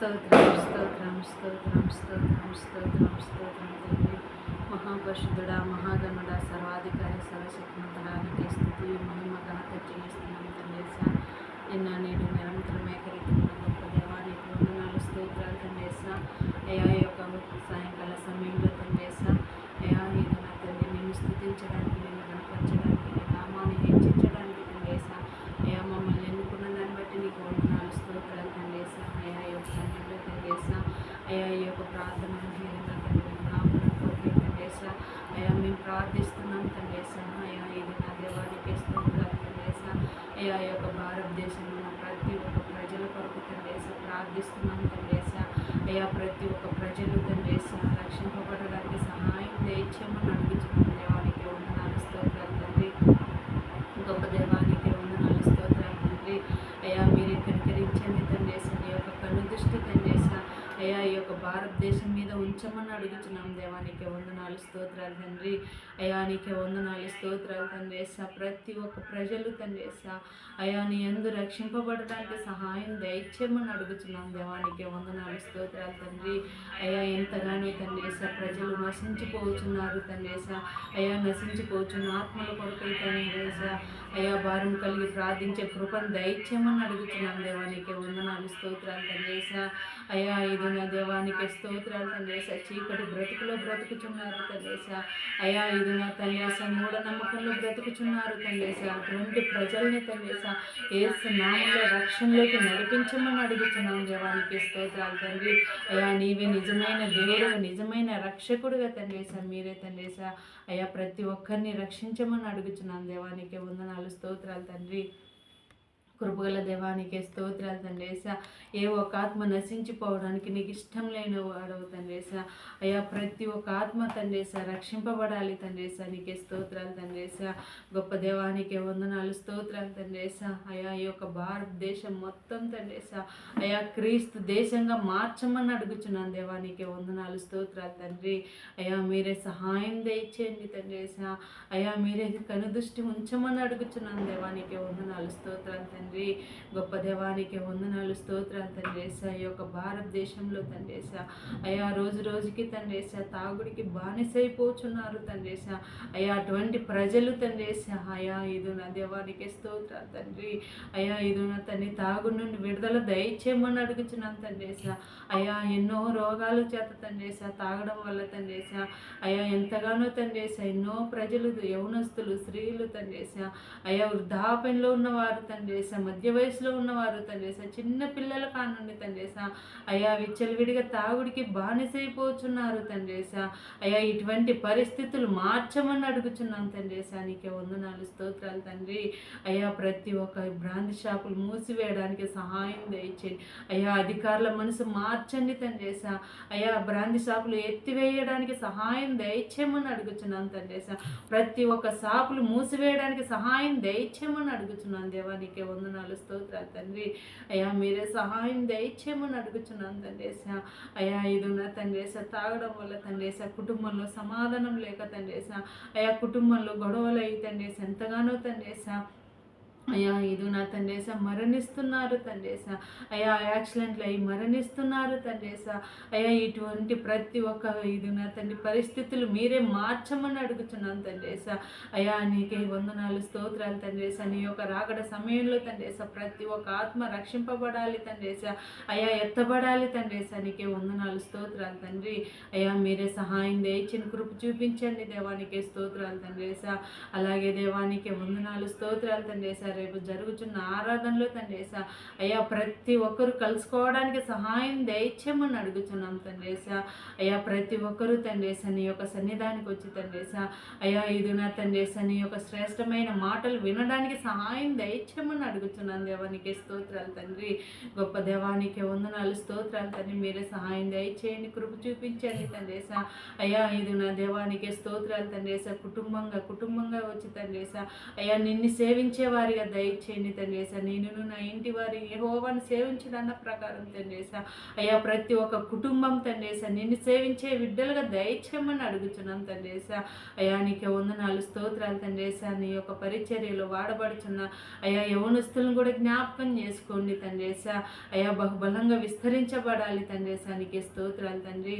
స్తోత్రం స్తోత్రం స్తోత్రం స్తోత్రం స్తోత్రం స్తోత్రం తండ్రి మహాపరిశుద్ధుడా మహాగణుడా సర్వాధికారి సర్వశక్తిమంతడానికి స్థుతి మహిమ ఘనత చేస్తున్నాం తండ్రి సార్ నిన్న నేడు నిరంతరం ఏకరీతిగా గొప్ప దేవానికి వందనాలు స్తోత్రాలు తండ్రి సార్ అయా ఈ యొక్క సాయంకాల సమయంలో తండ్రి సార్ అయా ఇది నా తండ్రి నేను స్థుతించడానికి నేను గణపరచడానికి నీ నామాన్ని హెచ్చించడానికి తండ్రి సార్ అయా మమ్మల్ని ఎన్నుకున్న దాన్ని బట్టి నీకు వందనాలు స్తోత్రాలు తండ్రి సార్ అయా ఈ యొక్క సమయంలో తండ్రి సార్ అయా ఈ యొక్క ప్రార్థన హీనంగా తండ్రి నామమున కోరి తండ్రి సార్ అయా మేము ప్రార్థిస్తున్నాం తండ్రి సార్ అయా ఇది నా దేవానికి స్తోత్రాలు తండ్రి సార్ అయా ఈ యొక్క భారతదేశంలో ఉన్న ప్రతి ఒక్క ప్రజల కొరకు తండ్రి సార్ ప్రార్థిస్తున్నాం తండ్రి సార్ అయా ప్రతి ఒక్క ప్రజలు తండ్రి సార్ రక్షింపబడడానికి సహాయం దయచేయమని అడుగుతున్నాం దేవానికి వందనాలు స్తోత్రాలు తండ్రి గొప్ప దేవానికి వందనాలు స్తోత్రాలు తండ్రి అయ్యా మీరు కనికరించండి తండ్రి నీ యొక్క కను దృష్టి తండ్రి అయ్యా ఈ యొక్క భారతదేశం మీద ఉంచమని అడుగుతున్నాం దేవానికి వందనాలు స్తోత్రాలు తండ్రి. అయ్యా నీకే వందనాలు స్తోత్రాలు తండ్రి. యేసా ప్రతి ఒక్క ప్రజలు తండ్రి యేసా అయ్యా నీ ఎందు రక్షింపబడడానికి సహాయం దయచేయమని అడుగుతున్నాం దేవానికి వందనాలు స్తోత్రాలు తండ్రి. అయ్యా ఎంతగానో తండ్రి యేసా ప్రజలు నశించిపోతున్నారు తండ్రి యేసా అయ్యా నశించిపోతున్న ఆత్మల కొరకై తండ్రి యేసా అయ్యా భారం కలిగి ప్రార్థించే కృపను దయచేయమని అడుగుతున్నాం దేవానికి వందనాలు స్తోత్రాలు తండ్రి యేసా అయా ఇది నా దేవానికి స్తోత్రాలు తండ్రి చీకటి బ్రతుకులో బ్రతుకుచున్నారు తండ్రి అయ్యా ఇది నా తండ్రి మూఢ నమ్మకంలో బ్రతుకుచున్నారు తండ్రి అటువంటి ప్రజల్ని తండ్రి ఏసు నామంలో రక్షణలోకి నడిపించమని అడుగుతున్నాం దేవానికి స్తోత్రాలు తండ్రి. అయ్యా నీవే నిజమైన దేవుడు నిజమైన రక్షకుడుగా తండ్రి మీరే తండ్రి అయ్యా ప్రతి ఒక్కరిని రక్షించమని అడుగుతున్నాం దేవానికి వందనాలు స్తోత్రాలు తండ్రి. కృపగల దేవానికి స్తోత్రాలు తండ్రేస ఏ ఒక్క ఆత్మ నశించిపోవడానికి నీకు ఇష్టం లేని వాడవు తండ్రేస అయ్యా ప్రతి ఒక్క ఆత్మ తండ్రేస రక్షింపబడాలి తండ్రేస నీకే స్తోత్రాలు తండ్రేస గొప్ప దేవానికి వందనాలు స్తోత్రాలు తండ్రేస అయ్యా ఈ యొక్క భారతదేశం మొత్తం తండ్రేస అయ్యా క్రీస్తు దేశంగా మార్చమని అడుగుచున్నాను దేవానికి వందనాలు స్తోత్రాలు తండ్రి. అయ్యా మీరే సహాయం దయచేయండి తండ్రేస అయ్యా మీరే కనుదృష్టి ఉంచమని అడుగుచున్నాను దేవానికి వందనాలు స్తోత్రాలు తండ్రి తండ్రి గొప్ప దేవానికి వందనాలు స్తోత్రాలు తండ్రేస ఈ యొక్క భారతదేశంలో తండ్రేస అయ్యా రోజు రోజుకి తండ్రేస తాగుడికి బానిసైపోతున్నారు తండ్రేస అయ్యా అటువంటి ప్రజలు తండ్రేస అయా ఇది నా దేవానికి స్తోత్రాలు తండ్రి. అయ్యా ఇది నా తండ్రి తాగుడు నుండి విడుదల దయచేయమని అడుగుచున్నాను తండ్రేస అయా ఎన్నో రోగాలు చేత తండ్రేస తాగడం వల్ల తండ్రేస అయా ఎంతగానో తండ్రేస ఎన్నో ప్రజలు యవనస్తులు స్త్రీలు తండ్రేస అయా వృద్ధాపంలో ఉన్నవారు తండ్రేస మధ్య వయసులో ఉన్నవారు తండ్రి చిన్న పిల్లల కానుండి తండ్రి అయ్యా విచ్చలవిడిగా తాగుడికి బానిసైపోతున్నారు తండ్రి అయ్యా ఇటువంటి పరిస్థితులు మార్చమని అడుగుచున్నాం తండ్రి నీకే వందనాలు స్తోత్రాలు తండ్రి. అయ్యా ప్రతి ఒక్క బ్రాంతి షాపులు మూసివేయడానికి సహాయం దయచేయండి అయ్యా అధికారుల మనసు మార్చండి తండ్రి అయ్యా బ్రాంతి షాపులు ఎత్తివేయడానికి సహాయం దయచేయమని అడుగుచున్నాం తండ్రి ప్రతి ఒక్క షాపులు మూసివేయడానికి సహాయం దయచేయమని అడుగుచున్నాను దేవానికి వందన వందనాలు స్తోత్రాలు తండ్రి. అయ్యా మీరే సహాయం దయచేయమని అడుగుచున్నాను తండ్రేస అయ్యా ఇది ఉన్న తండ్రేస తాగడం వల్ల తండ్రేస కుటుంబంలో సమాధానం లేక తండ్రేస అయ్యా కుటుంబంలో గొడవలు అయ్యి తండ్రేస ఎంతగానో తండ్రేస అయ్యా ఇది నా తండ్రేస మరణిస్తున్నారు తండ్రేస అయ్యా యాక్సిడెంట్లు అయ్యి మరణిస్తున్నారు తండ్రేస అయ్యా ఇటువంటి ప్రతి ఒక్క ఇది నా తండ్రి పరిస్థితులు మీరే మార్చమని అడుగుతున్నాను తండ్రేస అయ్యా నీకే వందనాలు స్తోత్రాలు తండ్రేస నీ యొక్క రాగడ సమయంలో తండ్రేస ప్రతి ఒక్క ఆత్మ రక్షింపబడాలి తండ్రేస అయ్యా ఎత్తబడాలి తండ్రేస నీకే వందనాలు స్తోత్రాలు తండ్రి. అయ్యా మీరే సహాయం దయచిన కృప చూపించండి దేవానికే స్తోత్రాలు తండ్రేస అలాగే దేవానికి వందనాలు స్తోత్రాలు తండ్రేస రేపు జరుగుతున్న ఆరాధనలో తండ్రేస అయ్యా ప్రతి ఒక్కరు కలుసుకోవడానికి సహాయం దయచేయమని అడుగుతున్నాం తండ్రేస అయ్యా ప్రతి ఒక్కరూ తండ్రేస నీ యొక్క సన్నిధానికి వచ్చి తండ్రేస అయ్యా ఇది నా తండ్రేస నీ యొక్క శ్రేష్టమైన మాటలు వినడానికి సహాయం దయచేయమని అడుగుతున్నాను దేవానికి స్తోత్రాలు తండ్రి. గొప్ప దేవానికి వందనాలు స్తోత్రాలు తండ్రి. మీరే సహాయం దయచేయండి కృప చూపించండి తండ్రేస అయ్యా ఇది నా దేవానికి స్తోత్రాలు తండ్రేస కుటుంబంగా కుటుంబంగా వచ్చి తండ్రేస అయ్యా నిన్ను సేవించే వారిగా దయచేయండి తండ్రి వేసా నేను నా ఇంటి వారి యెహోవాను సేవించడన్న ప్రకారం తండ్రి అయ్యా ప్రతి ఒక్క కుటుంబం తండ్రి నిన్ను సేవించే బిడ్డలుగా దయచేయమని అడుగుతున్నాను తండ్రి వేసా అయ్యా నీకే వందనాలు స్తోత్రాలు తండ్రి నీ యొక్క పరిచర్యలో వాడబడుచున్న అయ్యా యవనస్తులను కూడా జ్ఞాపకం చేసుకోండి తండ్రి వేసా అయ్యా బహుబలంగా విస్తరించబడాలి తండ్రి వేసా నీకే స్తోత్రాలు తండ్రి.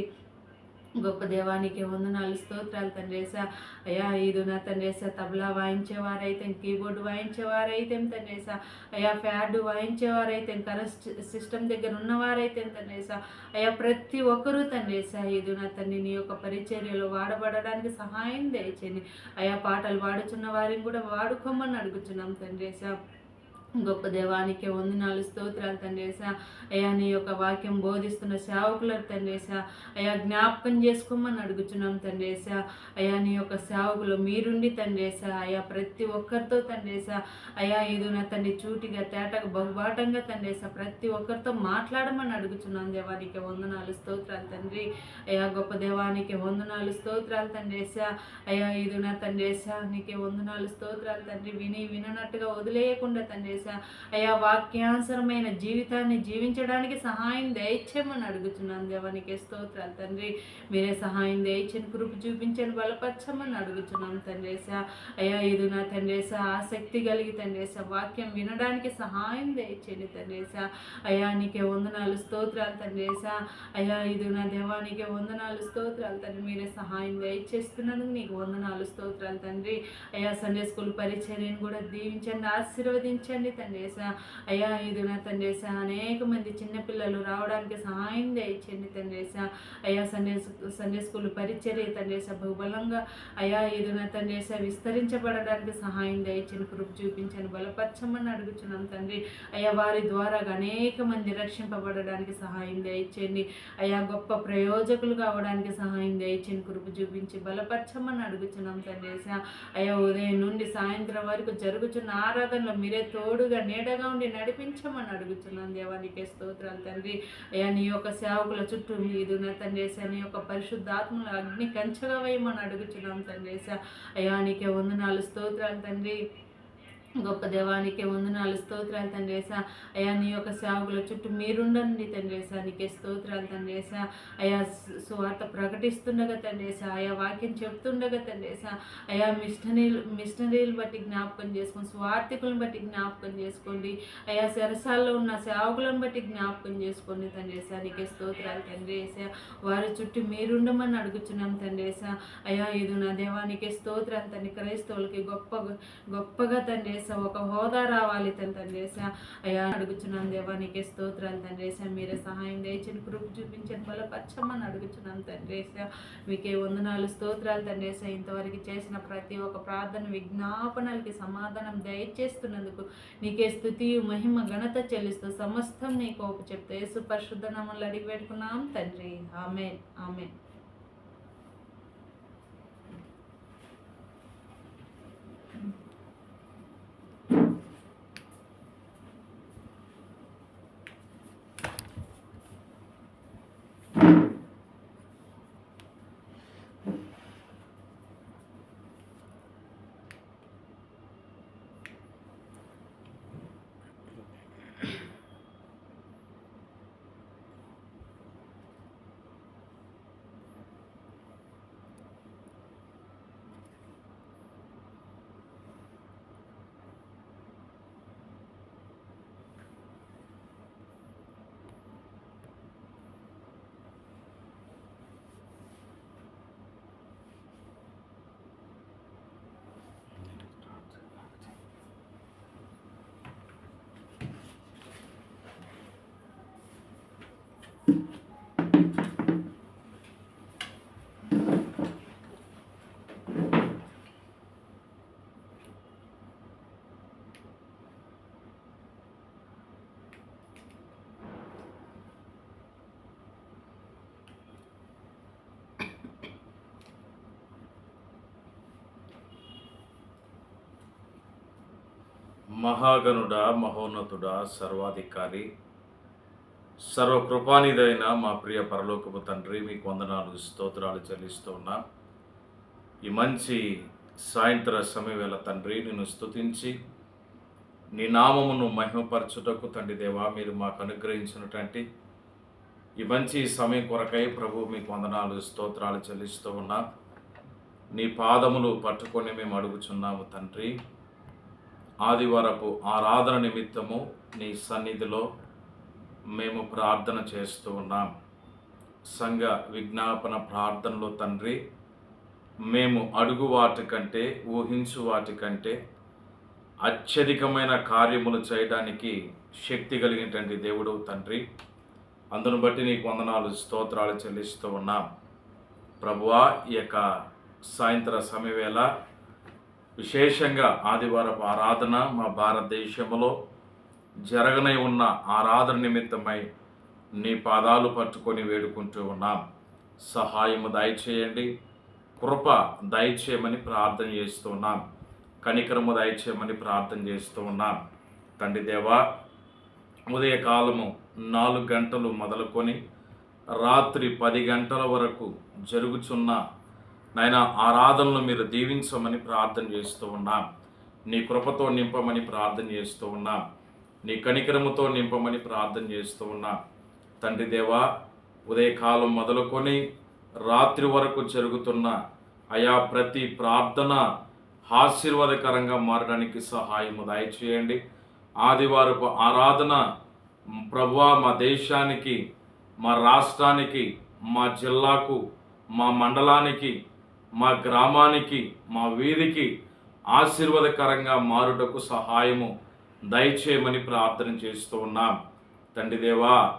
గొప్ప దేవానికి వందనాలు స్తోత్రాలు తండ్రేసా అయ్యా ఇది నా తండ్రేసా తబలా వాయించేవారైతే కీబోర్డు వాయించేవారైతే తండ్రేసా అయ్యా ప్యాడ్ వాయించేవారైతే కరెస్ట్ సిస్టమ్ దగ్గర ఉన్నవారైతే తండ్రేసా అయ్యా ప్రతి ఒక్కరూ తండ్రేసా ఇది నా తండ్రి నీ యొక్క పరిచర్యలో వాడబడడానికి సహాయం దయచేయండి. అయ్యా పాటలు పాడుచున్న వారిని కూడా వాడుకోమని అడుగుతున్నాం తండ్రేసా గొప్ప దేవానికి వందనాలు స్తోత్రాలు తండ్రేసా అయ్యా నీ యొక్క వాక్యం బోధిస్తున్న సేవకులకు తండ్రేసా అయ్యా జ్ఞాపకం చేసుకోమని అడుగుతున్నాం తండ్రేసా అయ్యా నీ యొక్క సేవకులు మీరుండి తండ్రేసా అయ్యా ప్రతి ఒక్కరితో తండ్రేసా అయ్యా ఇది నా తండ్రి చూటిగా తేటగా బహుబాటంగా తండ్రేసా ప్రతి ఒక్కరితో మాట్లాడమని అడుగుతున్నాం దేవానికి వందనాలు స్తోత్రాలు తండ్రి. అయ్యా గొప్ప దేవానికి వందనాలు స్తోత్రాలు తండ్రేసా అయ్యా ఇది నా తండ్రేసా నీకే వందనాలు స్తోత్రాలు తండ్రి. విని విననట్టుగా వదిలేయకుండా తండ్రేసా అయ్యా వాక్యానుసరమైన జీవితాన్ని జీవించడానికి సహాయం దయచేయమని అడుగుతున్నాను దేవానికి స్తోత్రాలు తండ్రి. మీరే సహాయం దయచని కృప చూపించని బలపరచమని అడుగుతున్నాం తండ్రేసా అయ్యా ఇది నా తండ్రేసా ఆసక్తి కలిగి తండ్రేసా వాక్యం వినడానికి సహాయం దయచేయండి తండ్రేసా అయ్యా నీకే వందనాలు స్తోత్రాలు తండ్రేసా అయ్యా ఇది నా దేవానికి వందనాలు స్తోత్రాలు తండ్రి. మీరే సహాయం దయచేస్తున్నందుకు నీకు వందనాలు స్తోత్రాలు తండ్రి. అయ్యా సండే స్కూల్ పరిచర్యను కూడా దీవించండి ఆశీర్వదించండి తండ్రేసా అయ్యా ఇది నా తండ్రేసా అనేక మంది చిన్నపిల్లలు రావడానికి సహాయం దయచేయండి తండ్రేసా అయ్యా సండే సండే స్కూల్ పరిచర్య తండ్రేసా బహుబలంగా. అయ్యా ఇది నా తండ్రేసా విస్తరించబడడానికి సహాయం దయచేయండి. కృప చూపించండి బలపరచమని అడుగుతున్నాం తండ్రి. అయ్యా వారి ద్వారా అనేక మంది రక్షింపబడడానికి సహాయం దయచేయండి. అయ్యా గొప్ప ప్రయోజకులు కావడానికి సహాయం దయచేయండి. కృప చూపించి బలపరచమని అడుగుతున్నాం తండ్రేసా అయ్యా ఉదయం నుండి సాయంత్రం వరకు జరుగుతున్న ఆరాధనలో మీరే తోడుగా నీడగా ఉండి నడిపించమని అడుగుతున్నాను దేవానికి స్తోత్రాలు తండ్రి. అయ్యా నీ యొక్క సేవకుల చుట్టూ మీదు నా చేసా నీ యొక్క పరిశుద్ధాత్మల అగ్ని కంచగా వేయమని అడుగుతున్నాం తండ్రి. అయ్యా నీకే వందనాలు స్తోత్రాలు తండ్రి. గొప్ప దేవానికి వందనాలు స్తోత్రాలు తండ్రేసా అయ్యా నీ యొక్క సేవకుల చుట్టూ మీరుండండి తండ్రేసా నీకే స్తోత్రాలు తండ్రేసా అయా సువార్త ప్రకటిస్తుండగా తండ్రేసా ఆయా వాక్యం చెప్తుండగా తండ్రేసా అయా మిషనరీలు మిషనరీలు బట్టి జ్ఞాపకం చేసుకోండి స్వార్థికులను బట్టి జ్ఞాపకం చేసుకోండి. అయా సరసాల్లో ఉన్న సేవకులను బట్టి జ్ఞాపకం చేసుకోండి తండ్రేసా నీకే స్తోత్రాలు తండ్రేసా వారి చుట్టూ మీరుండమని అడుగుతున్నాం తండ్రేసా అయ్యా ఇది నా దేవానికి స్తోత్రాలు తండ్రి. క్రైస్తవులకి గొప్ప గొప్పగా తండ్రేసా ఒక హోదా రావాలి తన తండ్రేసా అయ్యా అడుగుచున్నాను దేవా నీకే స్తోత్రాలు తండ్రేసా మీరే సహాయం దయచని కృప చూపించని బలపరచమని అడుగుచున్నాం తండ్రేసా మీకే వందనాలు స్తోత్రాలు తండ్రేసా ఇంతవరకు చేసిన ప్రతి ఒక్క ప్రార్థన విజ్ఞాపనలకి సమాధానం దయచేస్తున్నందుకు నీకే స్థుతి మహిమ ఘనత చెల్లిస్తూ సమస్తం నీకు ఒక చెప్తే యేసు పరిశుద్ధ అడిగి పెట్టుకున్నాం తండ్రి. ఆమె ఆమె మహాగనుడా మహోన్నతుడా సర్వాధికారి సర్వకృపానిదైన మా ప్రియ పరలోకపు తండ్రి మీకు వందనాలు స్తోత్రాలు చెల్లిస్తున్నా ఈ మంచి సాయంత్ర సమయవేళ తండ్రి నిన్ను స్తుతించి నీ నామమును మహిమపరచుటకు తండ్రి దేవా మీరు మాకు అనుగ్రహించినటువంటి ఈ మంచి సమయం కొరకై ప్రభు మీకు వందనాలు స్తోత్రాలు చెల్లిస్తూ ఉన్నా. నీ పాదములు పట్టుకొని మేము అడుగుచున్నాము తండ్రి. ఆదివారపు ఆరాధన నిమిత్తము నీ సన్నిధిలో మేము ప్రార్థన చేస్తూ ఉన్నాం. సంఘ విజ్ఞాపన ప్రార్థనలో తండ్రి మేము అడుగు వాటి కంటే ఊహించు వాటి కంటే అత్యధికమైన కార్యములు చేయడానికి శక్తి కలిగినటువంటి దేవుడు తండ్రి. అందును బట్టి నీకు వందనాలు స్తోత్రాలు చెల్లిస్తూ ఉన్నాం. ప్రభువా ఈ యొక్క సాయంత్ర సమయవేళ విశేషంగా ఆదివారపు ఆరాధన మా భారతదేశంలో జరగనై ఉన్న ఆరాధన నిమిత్తమై నీ పాదాలు పట్టుకొని వేడుకుంటూ ఉన్నాం. సహాయము దయచేయండి. కృప దయచేయమని ప్రార్థన చేస్తూ ఉన్నాం. కనికరము దయచేయమని ప్రార్థన చేస్తూ ఉన్నాం. తండ్రి దేవా ఉదయకాలము నాలుగు గంటలు మొదలుకొని రాత్రి పది గంటల వరకు జరుగుచున్న నాయన ఆరాధనలు మీరు దీవించమని ప్రార్థన చేస్తూ ఉన్నాం. నీ కృపతో నింపమని ప్రార్థన చేస్తూ ఉన్నాం. నీ కనికరముతో నింపమని ప్రార్థన చేస్తూ ఉన్నాం. తండ్రి దేవా ఉదయకాలం మొదలుకొని రాత్రి వరకు జరుగుతున్న అయా ప్రతి ప్రార్థన ఆశీర్వాదకరంగా మారడానికి సహాయము దయచేయండి. ఆదివారపు ఆరాధన ప్రభువా మా దేశానికి మా రాష్ట్రానికి మా జిల్లాకు మా మండలానికి మా గ్రామానికి మా వీధికి ఆశీర్వాదకరంగా మారుటకు సహాయము దయచేయమని ప్రార్థన చేస్తూ ఉన్నాం. తండ్రి దేవా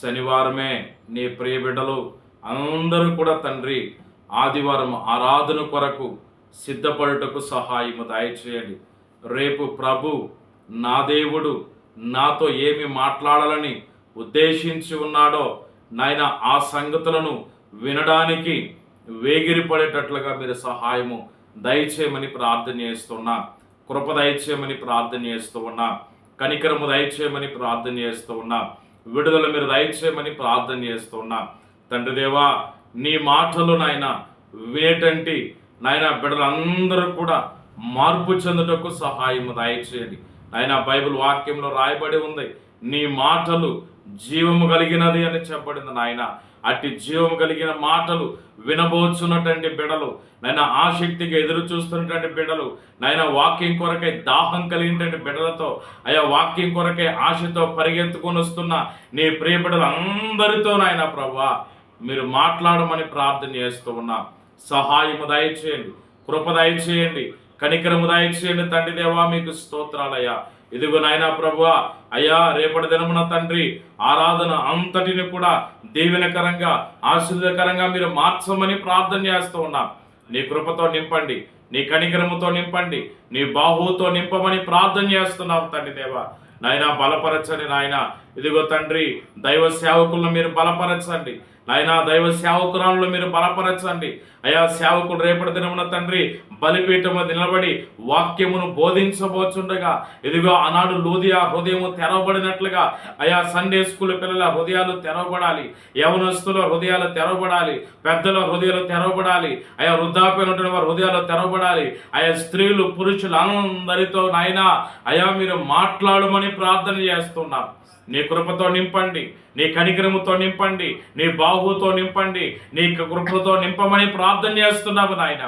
శనివారమే నీ ప్రియబిడ్డలు అందరూ కూడా తండ్రి ఆదివారం ఆరాధన కొరకు సిద్ధపడుటకు సహాయము దయచేయండి. రేపు ప్రభు నా దేవుడు నాతో ఏమి మాట్లాడాలని ఉద్దేశించి ఉన్నాడో నాయన ఆ సంగతులను వినడానికి వేగిరిపడేటట్లుగా మీరు సహాయము దయచేయమని ప్రార్థన చేస్తున్నా. కృప దయచేయమని ప్రార్థన చేస్తూ ఉన్నా కనికరము దయచేయమని ప్రార్థన చేస్తూ ఉన్నా విడుదల మీరు దయచేయమని ప్రార్థన చేస్తూ ఉన్నా తండ్రి దేవా నీ మాటలు నాయన వినేటంటి నాయన బిడ్డలందరూ కూడా మార్పు చెందుటకు సహాయము దయచేయండి. ఆయన బైబిల్ వాక్యంలో రాయబడి ఉంది. నీ మాటలు జీవము కలిగినది అని చెప్పబడింది నాయన. అట్టి జీవం కలిగిన మాటలు వినబోచున్నటువంటి బిడలు నాయన ఆసక్తిగా ఎదురు చూస్తున్నటువంటి బిడలు నాయన వాక్యం కొరకై దాహం కలిగినటువంటి బిడలతో అయా వాక్యం కొరకై ఆశతో పరిగెత్తుకొని వస్తున్న నీ ప్రియ బిడలు అందరితో నాయన ప్రభా మీరు మాట్లాడమని ప్రార్థన చేస్తూ ఉన్నా. సహాయము దయచేయండి కృప దయచేయండి కనికరము దయచేయండి తండ్రి దేవా మీకు స్తోత్రాలయ్యా. ఇదిగో నాయనా ప్రభు అయ్యా రేపటి దినమున తండ్రి ఆరాధన అంతటిని కూడా దీవెనకరంగా ఆశీర్వదకరంగా మీరు మార్చమని ప్రార్థన చేస్తూ ఉన్నాం. నీ కృపతో నింపండి నీ కనికరముతో నింపండి నీ బాహువుతో నింపమని ప్రార్థన చేస్తున్నాం తండ్రి దేవా. నాయన బలపరచండి నాయన. ఇదిగో తండ్రి దైవ సేవకులను మీరు బలపరచండి. నాయన దైవ సేవకురాలను మీరు బలపరచండి. అయా సేవకుడు రేపటి దినమున తండ్రి బలిపీఠము నిలబడి వాక్యమును బోధించబోచుండగా. ఇదిగో ఆనాడు లూదియా హృదయము తెరవబడినట్లుగా. అయా సండే స్కూల్ పిల్లల హృదయాలు తెరవబడాలి. యవనస్తుల హృదయాలు తెరవబడాలి. పెద్దల హృదయాలు తెరవబడాలి. అయా వృద్ధాప్యమైనటువంటి వారి హృదయాలు తెరవబడాలి. అయా స్త్రీలు పురుషులు అందరితో నాయన అయా మీరు మాట్లాడమని ప్రార్థన చేస్తున్నాం నీ కృపతో నింపండి నీ కనికరముతో నింపండి నీ బాహుతో నింపండి నీ కృపతో నింపమని ప్రార్థన ప్రార్థన చేస్తున్నాము నాయన.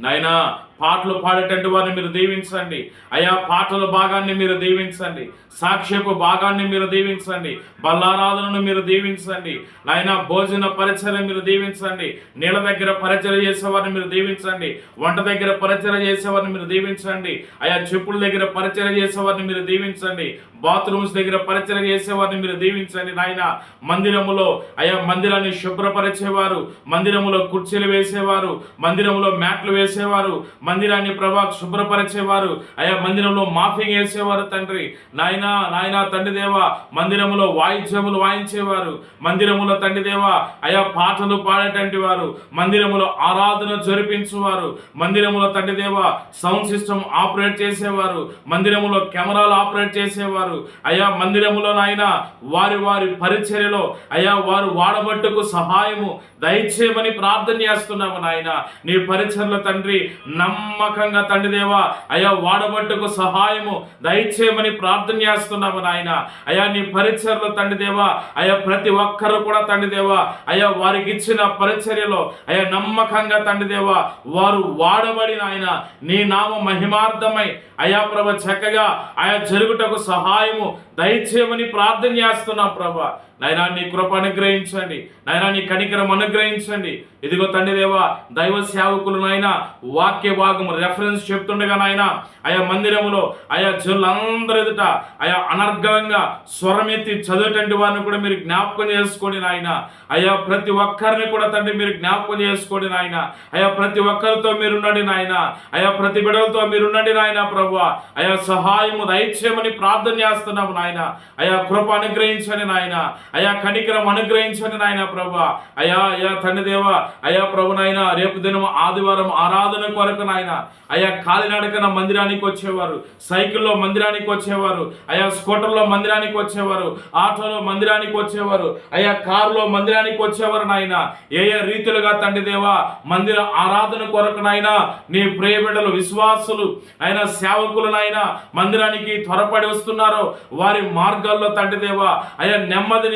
నాయనా పాటలు పాడేటటువంటి వారిని మీరు దీవించండి. అయా పాటల భాగాన్ని మీరు దీవించండి. సాక్ష్యపు భాగాన్ని మీరు దీవించండి. బల్లారాధనను మీరు దీవించండి. నాయన భోజన పరిచయం మీరు దీవించండి. నీళ్ళ దగ్గర పరిచయం చేసేవారిని మీరు దీవించండి. వంట దగ్గర పరిచయం చేసేవారిని మీరు దీవించండి. అయా చెప్పుల దగ్గర పరిచయం చేసేవారిని మీరు దీవించండి. బాత్రూమ్స్ దగ్గర పరిచయం చేసేవారిని మీరు దీవించండి. నాయన మందిరములో అయా మందిరాన్ని శుభ్రపరిచేవారు. మందిరములో కుర్చీలు వేసేవారు. మందిరములో మ్యాట్లు వేసేవారు. మందిరాన్ని ప్రభా శుభ్రపరిచేవారు. అయా మందిరంలో మాఫింగ్ వేసేవారు తండ్రి. నాయన నాయన తండ్రి దేవ మందిరములో వాయిద్యములు వాయించేవారు. మందిరములో తండ్రి దేవ అయా పాటలు పాడేటువంటి వారు. మందిరములో ఆరాధన జరిపించేవారు. మందిరములో తండ్రి దేవ సౌండ్ సిస్టమ్ ఆపరేట్ చేసేవారు. మందిరములో కెమెరాలు ఆపరేట్ చేసేవారు. అయా మందిరములో నాయన వారి వారి పరిచర్యలో అయా వారు వాడబట్టుకు సహాయము దయచేయమని ప్రార్థన చేస్తున్నాము నాయన. నీ పరిచర్ల తండ్రి నమ్మ నమ్మకంగా తండ్రి దేవా అయా వాడబట్టుకు సహాయము దయచేయమని ప్రార్థన చేస్తున్నాము నాయన. అయా నీ పరిచర్లు తండ్రి దేవా అయా ప్రతి ఒక్కరు కూడా తండ్రి దేవా అయా వారికి ఇచ్చిన పరిచర్యలో అయా నమ్మకంగా తండ్రి దేవా వారు వాడబడి నాయన నీ నామ మహిమార్థమై అయా ప్రభ చక్కగా ఆయా జరుగుటకు సహాయము దయచేయమని ప్రార్థన చేస్తున్నాం ప్రభా. నాయనా నీ కృప అనుగ్రహించండి. నాయనా నీ కనికరం అనుగ్రహించండి. ఇదిగో తండ్రి దేవా దైవ సేవకులు నాయన వాక్య భాగం రెఫరెన్స్ చెప్తుండగా నాయన ఆయా మందిరములో ఆయా జనులందరి ఎదుట ఆయా అనర్గంగా స్వరమెత్తి చదివేటువంటి వారిని కూడా మీరు జ్ఞాపకం చేసుకోండి నాయన. అయా ప్రతి ఒక్కరిని కూడా తండ్రి మీరు జ్ఞాపకం చేసుకోండి నాయన. ఆయా ప్రతి ఒక్కరితో మీరుండండి నాయన. ఆయా ప్రతి బిడలతో మీరుండండి నాయన ప్రభు. అయా సహాయము దయచేయమని ప్రార్థన చేస్తున్నాము నాయన. అయా కృప అనుగ్రహించండి నాయన. అయా కనికరం అనుగ్రహించండి నాయన ప్రభా. అయా అయా తండ్రి దేవ అయా ప్రభు నాయన రేపు దినం ఆదివారం ఆరాధన కొరకు నాయన. అయా కాలినడకన మందిరానికి వచ్చేవారు సైకిల్లో మందిరానికి వచ్చేవారు అయా స్కూటర్లో మందిరానికి వచ్చేవారు ఆటోలో మందిరానికి వచ్చేవారు అయా కారులో మందిరానికి వచ్చేవారు నాయన. ఏ ఏ రీతిలుగా తండ్రి దేవా మందిర ఆరాధన కొరకు నాయన నీ ప్రియబిడ్డలు విశ్వాసులు ఆయన సేవకులు నాయన మందిరానికి త్వరపడి వస్తున్నారో వారి మార్గాల్లో తండ్రి దేవా అయా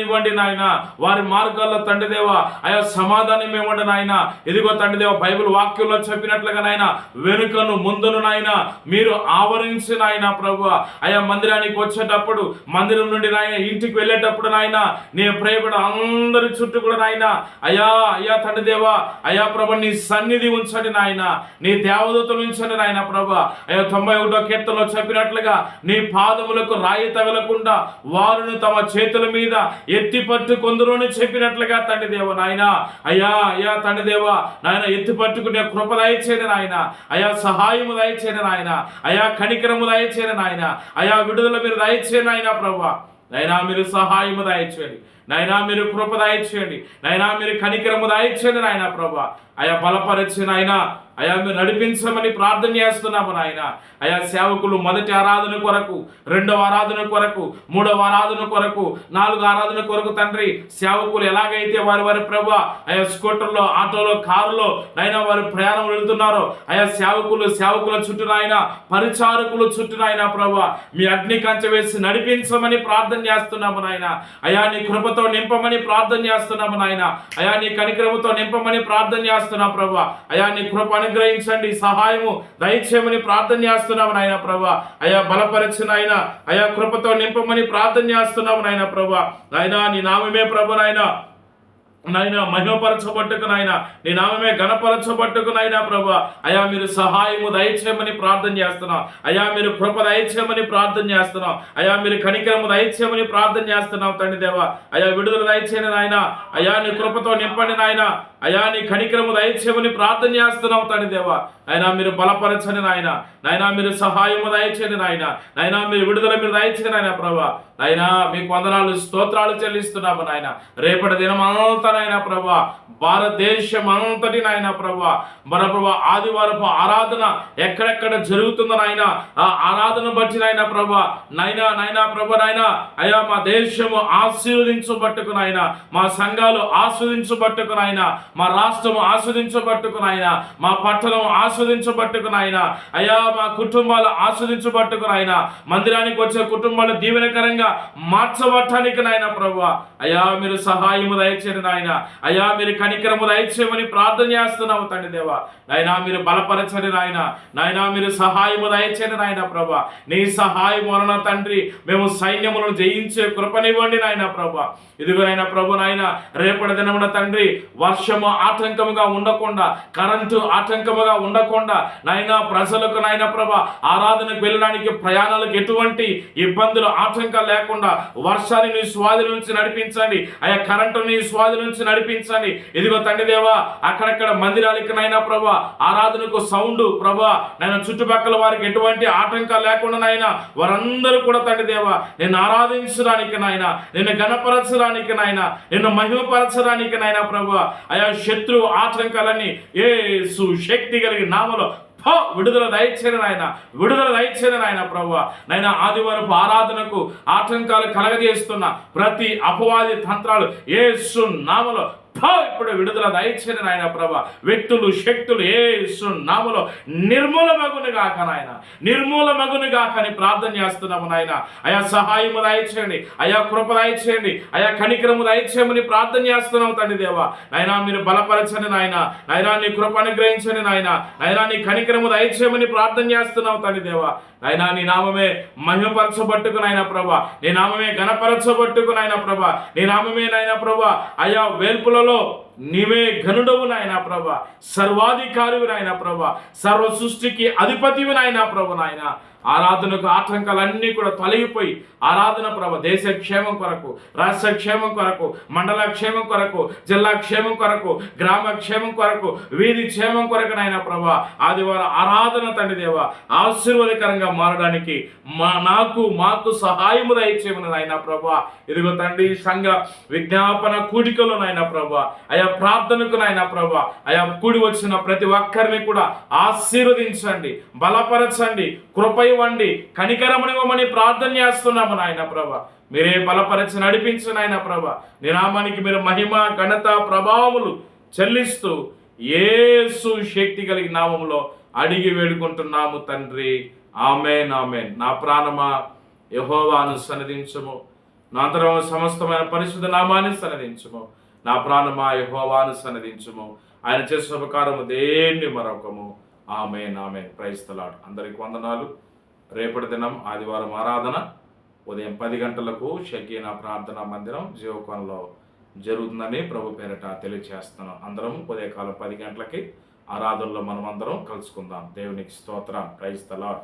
ఇవ్వండి నాయన వారి మార్గాల్లో తండ్రి దేవా సమాధానం ఇవ్వండి నాయన. ఇదిగో తండ్రి బైబిల్ వాక్యంలో చెప్పినట్లుగా నాయన వెనుకను ముందును నాయన మీరు ఆవరించి నాయన ప్రభు ఆయా మందిరానికి వచ్చేటప్పుడు మందిరం నుండి నాయన ఇంటికి వెళ్ళేటప్పుడు నాయన నీ ప్రేమడు అందరి చుట్టూ కూడా నాయన. అయా అయ్యా తండ్రి దేవా అయా ప్రభు నీ సన్నిధి ఉంచండి నాయన. నీ దేవదూతలు ఉంచండి నాయన ప్రభు అయ్యా తొంభై ఒకటో కీర్తనలో చెప్పినట్లుగా నీ పాదములకు రాయి తగలకుండా వారిని తమ చేతుల మీద ఎత్తి పట్టు కొందరుని చెప్పినట్లుగా తండ్రి దేవ నాయన. అయ్యా అయ్యా తండ్రి దేవ నాయన ఎత్తి పట్టుకునే కృప దయచేయని నాయన. అయా సహాయము దయచేయని నాయన. అయా కనికరము దయచేయని నాయన. అయా విడుదల మీరు దయచేయని నాయన ప్రభు. నైనా మీరు సహాయము దయచేయండి. నైనా మీరు కృప దయచేయండి నైనా మీరు కనికరము దయచేయండి నాయన ప్రభా. అయా బలపరిచి నాయన. అయా మీరు నడిపించమని ప్రార్థన చేస్తున్నాము నాయన. అయా సేవకులు మొదటి ఆరాధన కొరకు రెండవ ఆరాధన కొరకు మూడవ ఆరాధన కొరకు నాలుగు ఆరాధన కొరకు తండ్రి సేవకులు ఎలాగైతే వారి వారి ప్రభు అయా స్కూటర్లో ఆటోలో కారులో నైనా వారి ప్రయాణం వెళ్తున్నారో అయా సేవకులు సేవకుల చుట్టూ నాయన పరిచారకులు చుట్టూ నాయన ప్రభు మీ అగ్ని కంచె వేసి నడిపించమని ప్రార్థన చేస్తున్నాము నాయన. అయా నీ కనికరముతో నింపమని ప్రార్థన చేస్తున్నాము నాయన. అయా నీ కనికరముతో నింపమని ప్రార్థన చేస్తున్నా ప్రభా. అయా నీ కృప అనుగ్రహించండి సహాయము దయచేయమని ప్రార్థన చేస్తున్నాము నాయన ప్రభా. అయా బలపరచిన ఆయన అయా కృపతో నింపమని ప్రార్థన చేస్తున్నాము నాయన ప్రభా. నాయన నీ నామమే ప్రభు నాయన. నాయన మహిమపరచబట్టుకు నాయన. నీ నామమే గణపరచబట్టుకు నాయన ప్రభు. అయా మీరు సహాయము దయచేయమని ప్రార్థన చేస్తున్నాం. అయా మీరు కృప దయచేయమని ప్రార్థన చేస్తున్నాం. అయా మీరు కనికరము దయచేయమని ప్రార్థన చేస్తున్నాం తండ్రి దేవ. అయా విడుదల దయచేయని నాయన. అయా నీ కృపతో నింపండి నాయన. అయా నీ కనికరము దయచేయమని ప్రార్థన చేస్తున్నాం తండ్రి దేవ. అయినా మీరు బలపరచని నాయన. నాయనా మీరు సహాయము దయచేయని నాయన. నాయనా మీరు విడుదల మీరు దయచేయని నాయన ప్రభా. నాయనా మీకు వందనాలు స్తోత్రాలు చెల్లిస్తున్నాము నాయన. రేపటి దినం అంతా నాయన ప్రభా. భారతదేశం అంతటి నాయన ప్రభా. మన ప్రభా ఆదివారపు ఆరాధన ఎక్కడెక్కడ జరుగుతుందో నాయన ఆ ఆరాధన బట్టి నాయన ప్రభా. నైనా నైనా ప్రభ నాయన అయా మా దేశము ఆశీర్వదించబట్టుకు నాయన మా సంఘాలు ఆస్వాదించబట్టుకు నాయన మా రాష్ట్రము ఆస్వాదించబట్టుకు నాయన మా పట్టణం ఆస్వాదించబట్టుకు నాయన అయా మా కుటుంబాలు ఆస్వాదించబట్టుకు నాయన మందిరానికి వచ్చే కుటుంబాలు దీవెనకరంగా మార్చబట్టడానికి నాయన ప్రభు. అయా మీరు సహాయము దయచేయండి నాయన. అయ్యా మీరు కనికరము దయచేయమని ప్రార్థన చేస్తున్నాము తండ్రి దేవా. నాయనా మీరు బలపరచని నాయన. నాయనా మీరు సహాయము దయచేయని నాయన ప్రభా. నీ సహాయం వలన తండ్రి మేము సైన్యములను జయించే కృపనివ్వండి నాయన ప్రభా. ఇదిగో ప్రభు నాయన రేపటి దినమున తండ్రి వర్షము ఆటంకముగా ఉండకుండా కరెంటు ఆటంకముగా ఉండకుండా నాయన ప్రజలకు నాయన ప్రభ ఆరాధనకు వెళ్ళడానికి ప్రయాణాలకు ఎటువంటి ఇబ్బందులు ఆటంకాలు లేకుండా వర్షాన్ని నీ స్వాధి నుంచి నడిపించండి. ఆయా కరెంటు నీ స్వాధి నుంచి నడిపించండి. ఇదిగో తండ్రి దేవా అక్కడక్కడ మందిరాలకి నైనా ప్రభా ఆరాధనకు సౌండ్ ప్రభా నేను చుట్టుపక్కల వారికి ఎటువంటి ఆటంకాలు లేకుండా నాయన వారందరూ కూడా తండ్రి దేవా నేను ఆరాధించడానికి నాయన నిన్ను గణపరచడానికి నాయన నిన్ను మహిమపరచడానికి నాయన ప్రభా ఆయా శత్రువు ఆటంకాలన్నీ ఏ శక్తి కలిగిన నామలో విడుదల దయచేయను ఆయన విడుదల దయచేయను ఆయన ప్రభు నాయన ఆదివారపు ఆరాధనకు ఆటంకాలు కలగజేస్తున్న ప్రతి అపవాది తంత్రాలు ఏసు నామలో ఇప్పుడు విడుదల దయచేది నాయన ప్రభ వ్యక్తులు శక్తులు ఏ నామలో నిర్మూలమగును గాక నాయన. నిర్మూలమగును గాక అని ప్రార్థన చేస్తున్నాము నాయన. అయా సహాయము దయచేయండి అయా కృప దయచేయండి అయా కనికరము దయచేయమని ప్రార్థన చేస్తున్నాము తండ్రి దేవా. నాయనా మీరు బలపరచండి నాయన. నాయనా నీ కృప అనుగ్రహించండి నాయన. నాయనా నీ కనికరము దయచేయమని ప్రార్థన చేస్తున్నావు తండ్రి దేవా. అయినా నీ నామమే మహిమపరచబట్టుకు నాయన ప్రభా. నీ నామమే గణపరచబట్టుకు నాయన ప్రభా. నీ నామమే నాయన ప్రభా. అయా వేల్పులలో నీవే ఘనుడవు నాయన ప్రభ. సర్వాధికారివి నాయన ప్రభ. సర్వ సృష్టికి అధిపతివి నాయన ప్రభు నాయన. ఆరాధనకు ఆటంకాలన్నీ కూడా తొలగిపోయి ఆరాధన ప్రభ దేశ క్షేమం కొరకు రాష్ట్ర క్షేమం కొరకు మండల క్షేమం కొరకు జిల్లా క్షేమం కొరకు గ్రామ క్షేమం కొరకు వీధి క్షేమం కొరకు నాయన ప్రభ ఆదివారం ఆరాధన తండ్రి దేవ ఆశీర్వాదకరంగా మారడానికి మా నాకు మాకు సహాయము దయచేయమని నాయన ప్రభ. ఇదిగో తండ్రి సంఘ విజ్ఞాపన కూడికలో నాయన ప్రభ ఆయా ప్రార్థనకు నాయన ప్రభ ఆయా కూడి వచ్చిన ప్రతి ఒక్కరిని కూడా ఆశీర్వదించండి బలపరచండి కృప ఇవ్వండి కనికరమనివ్వమని ప్రార్థన చేస్తున్నాము నాయన ప్రభ. మీరే బలపరచి నడిపించు నాయన ప్రభ. నినామానికి మీరు మహిమ ఘనత ప్రభావములు చెల్లిస్తూ ఏసు శక్తి కలిగిన నామంలో అడిగి వేడుకుంటున్నాము తండ్రి. Amen amen. నా ప్రాణమా యహోవాను సన్నదించము. నా అంతరం సమస్తమైన పరిశుద్ధ నామాన్ని సన్నదించము. నా ప్రాణమా యహోవాను సన్నదించము. ఆయన చేసే ఉపకారము దేన్ని మరొకము. Amen amen. క్రైస్తలాడు అందరికి వందనాలు. రేపటి దినం ఆదివారం ఆరాధన. ఉదయం పది గంటలకు షకీనా ప్రార్థనా మందిరం జీవకోణంలో జరుగుతుందని ప్రభు పేరిట తెలియజేస్తున్నాం అందరం ఉదయకాలం పది గంటలకి ఆరాధనలో మనం అందరం కలుసుకుందాం. దేవునికి స్తోత్రం. క్రైస్తలాడ్